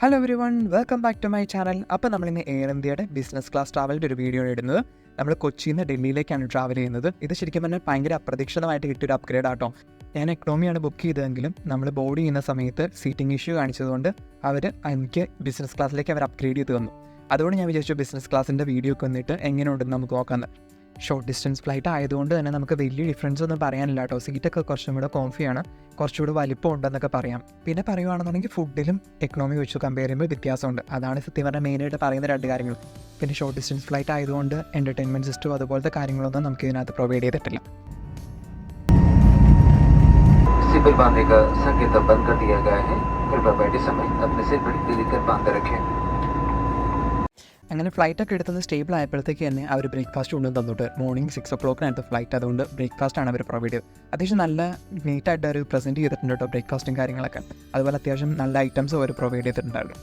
Hello everyone welcome back to my channel അപ്പോൾ നമ്മൾ ഇന്ന് എയർ ഇന്ത്യയുടെ ബിസിനസ് ക്ലാസ് ട്രാവലിന്റെ ഒരു വീഡിയോ ഇടുന്നത്. നമ്മൾ കൊച്ചിയിൽ നിന്ന് ഡൽഹിയിലേക്കാണ് ട്രാവൽ ചെയ്യുന്നത്. ഇത് ശരിക്കും പറഞ്ഞാൽ ഭയങ്കര അപ്രതീക്ഷിതമായിട്ട് കിട്ടിയൊരു അപ്ഗ്രേഡ് ആട്ടോ. ഞാൻ എക്കണോമിയാണ് ബുക്ക് ചെയ്തതെങ്കിലും നമ്മൾ ബോർഡ് ചെയ്യുന്ന സമയത്ത് സീറ്റിംഗ് ഇഷ്യൂ കാണിച്ചതുകൊണ്ട് അവർ എനിക്ക് ബിസിനസ് ക്ലാസ്സിലേക്ക് അവർ അപ്ഗ്രേഡ് ചെയ്ത് തന്നു. അതുകൊണ്ട് ഞാൻ വിചാരിച്ചു ബിസിനസ് ക്ലാസ്സിന്റെ വീഡിയോ ഒക്കെ വന്നിട്ട് എങ്ങനെയുണ്ടെന്ന് നമുക്ക് നോക്കാമെന്ന് ഷോർട്ട് ഡിസ്റ്റൻസ് ഫ്ലൈറ്റ് ആയതുകൊണ്ട് തന്നെ നമുക്ക് വലിയ ഡിഫറൻസ് ഒന്നും പറയാനില്ല കേട്ടോ സീറ്റൊക്കെ കുറച്ചും കൂടെ കോംഫിയാണ് കുറച്ചുകൂടെ വലിപ്പം ഉണ്ടെന്നൊക്കെ പറയാം പിന്നെ പറയുവാണെന്നുണ്ടെങ്കിൽ ഫുഡിലും എക്കണോമി വെച്ച് കമ്പയർ ചെയ്യുമ്പോൾ വ്യത്യാസമുണ്ട് അതാണ് സത്യം പറഞ്ഞാൽ മെയിനായിട്ട് പറയുന്ന രണ്ട് കാര്യങ്ങൾ പിന്നെ ഷോർട്ട് ഡിസ്റ്റൻസ് ഫ്ലൈറ്റ് ആയതുകൊണ്ട് എൻ്റർടൈൻമെൻറ്റ് സിസ്റ്റം അതുപോലത്തെ കാര്യങ്ങളൊന്നും നമുക്ക് ഇതിനകത്ത് പ്രൊവൈഡ് ചെയ്തിട്ടില്ല सीट बेल्ट बांधने का संकेत अब बंद कर दिया गया है कृपया बैठे समय अपने सीट बेल्ट ढीली कर बांध रखें അങ്ങനെ ഫ്ലൈറ്റൊക്കെ എടുത്തത് സ്റ്റേബിൾ ആയപ്പോഴത്തേക്ക് തന്നെ അവർ ബ്രേക്ക്ഫാസ്റ്റ് കൊണ്ടു തന്നിട്ട്. മോർണിംഗ് സിക്സ് ഒ ക്ലോക്കിനായിട്ട് ഫ്ലൈറ്റ് അതുകൊണ്ട് ബ്രേക്ക്ഫാസ്റ്റ് ആണ് അവർ പ്രൊവൈഡ് ചെയ്തത്. അത്യാവശ്യം നല്ല നീറ്റായിട്ട് അവർ പ്രസന്റ് ചെയ്തിട്ടുണ്ട് കേട്ടോ ബ്രേക്ക്ഫാസ്റ്റും കാര്യങ്ങളൊക്കെ. അതുപോലെ അത്യാവശ്യം നല്ല ഐറ്റംസ് അവർ പ്രൊവൈഡ് ചെയ്തിട്ടുണ്ടായിരുന്നു.